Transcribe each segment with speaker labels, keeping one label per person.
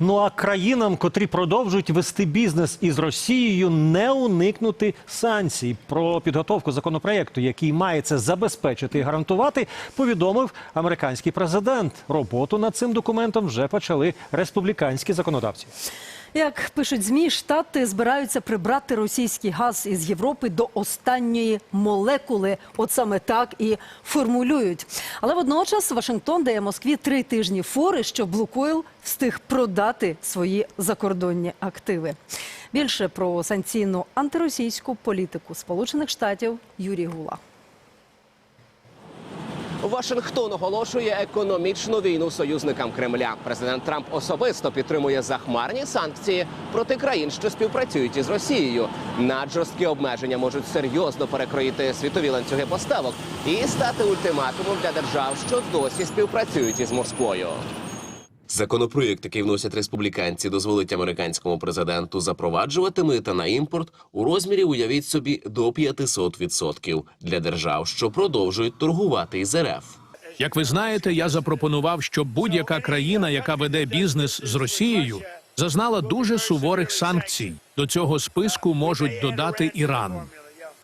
Speaker 1: Ну а країнам, котрі продовжують вести бізнес із Росією, не уникнути санкцій. Про підготовку законопроекту, який має це забезпечити і гарантувати, повідомив американський президент. Роботу над цим документом вже почали республіканські законодавці.
Speaker 2: Як пишуть змі, штати збираються прибрати російський газ із Європи до останньої молекули. От саме так і формулюють. Але водночас Вашингтон дає Москві три тижні фори, щоб Лукойл встиг продати свої закордонні активи. Більше про санкційну антиросійську політику Сполучених Штатів Юрій Гула.
Speaker 3: Вашингтон оголошує економічну війну союзникам Кремля. Президент Трамп особисто підтримує захмарні санкції проти країн, що співпрацюють із Росією. Наджорсткі обмеження можуть серйозно перекроїти світові ланцюги поставок і стати ультиматумом для держав, що досі співпрацюють із Москвою. Законопроєкт, який вносять республіканці, дозволить американському президенту запроваджувати мита на імпорт у розмірі, уявіть собі, до 500% для держав, що продовжують торгувати із РФ.
Speaker 4: Як ви знаєте, я запропонував, щоб будь-яка країна, яка веде бізнес з Росією, зазнала дуже суворих санкцій. До цього списку можуть додати Іран.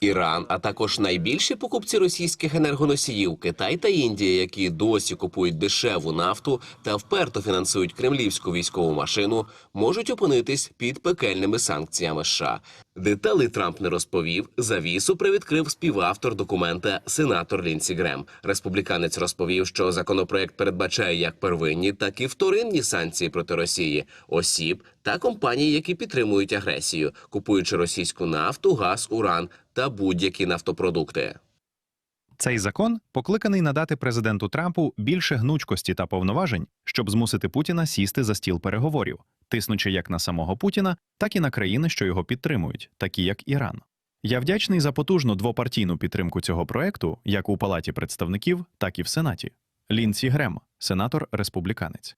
Speaker 3: Іран, а також найбільші покупці російських енергоносіїв Китай та Індія, які досі купують дешеву нафту та вперто фінансують кремлівську військову машину, можуть опинитись під пекельними санкціями США. Деталі Трамп не розповів. Завісу привідкрив співавтор документа сенатор Лінсі Грем. Республіканець розповів, що законопроект передбачає як первинні, так і вторинні санкції проти Росії, осіб та компаній, які підтримують агресію, купуючи російську нафту, газ, уран та будь-які нафтопродукти.
Speaker 5: Цей закон покликаний надати президенту Трампу більше гнучкості та повноважень, щоб змусити Путіна сісти за стіл переговорів, тиснучи як на самого Путіна, так і на країни, що його підтримують, такі як Іран. Я вдячний за потужну двопартійну підтримку цього проекту, як у Палаті представників, так і в Сенаті. Лінсі Грем, сенатор республіканець.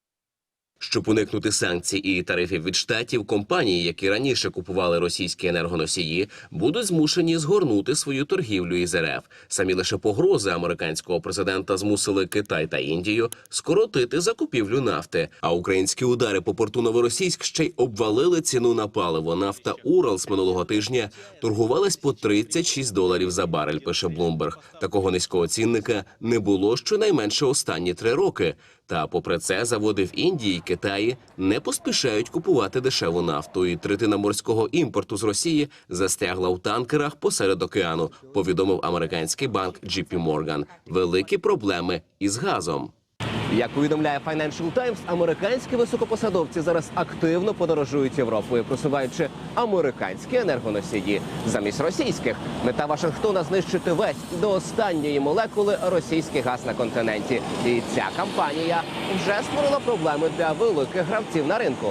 Speaker 3: Щоб уникнути санкцій і тарифів від штатів, компанії, які раніше купували російські енергоносії, будуть змушені згорнути свою торгівлю із РФ. Самі лише погрози американського президента змусили Китай та Індію скоротити закупівлю нафти. А українські удари по порту Новоросійськ ще й обвалили ціну на паливо. Нафта Урал з минулого тижня торгувалась по 36 доларів за барель. Пише Блумберг. Такого низького цінника не було щонайменше останні три роки. Та, попри це, заводи в Індії Китаї не поспішають купувати дешеву нафту, і третина морського імпорту з Росії застрягла у танкерах посеред океану. Повідомив американський банк JP Morgan. Великі проблеми із газом. Як повідомляє Financial Times, американські високопосадовці зараз активно подорожують Європою, просуваючи американські енергоносії замість російських. Мета Вашингтона знищити весь до останньої молекули російський газ на континенті. І ця кампанія вже створила проблеми для великих гравців на ринку.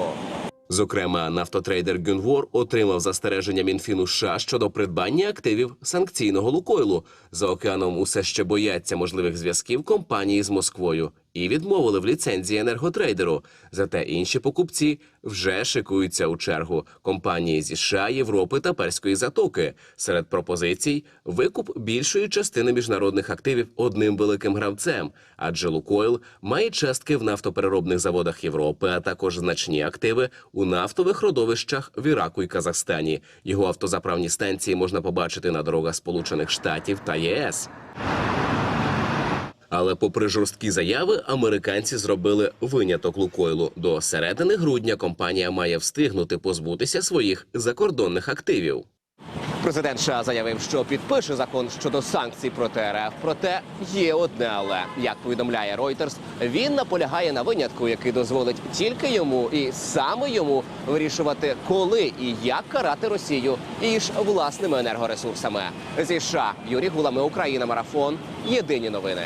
Speaker 3: Зокрема, нафтотрейдер Гюнвор отримав застереження Мінфіну США щодо придбання активів санкційного Лукойлу. За океаном усе ще бояться можливих зв'язків компанії з Москвою і відмовили в ліцензії енерготрейдеру. Зате інші покупці вже шикуються у чергу компанії зі США, Європи та Перської затоки. Серед пропозицій викуп більшої частини міжнародних активів одним великим гравцем, адже Лукойл має частки в нафтопереробних заводах Європи, а також значні активи у нафтових родовищах в Іраку і Казахстані. Його автозаправні станції можна побачити на дорогах Сполучених Штатів та ЄС. Але, попри жорсткі заяви, американці зробили виняток Лукойлу. До середини грудня компанія має встигнути позбутися своїх закордонних активів. Президент США заявив, що підпише закон щодо санкцій проти РФ. Проте є одне але як повідомляє Reuters, він наполягає на винятку, який дозволить тільки йому і саме йому вирішувати, коли і як карати Росію і власними енергоресурсами. Зі США Юрій Гулами, Україна, марафон. Єдині новини.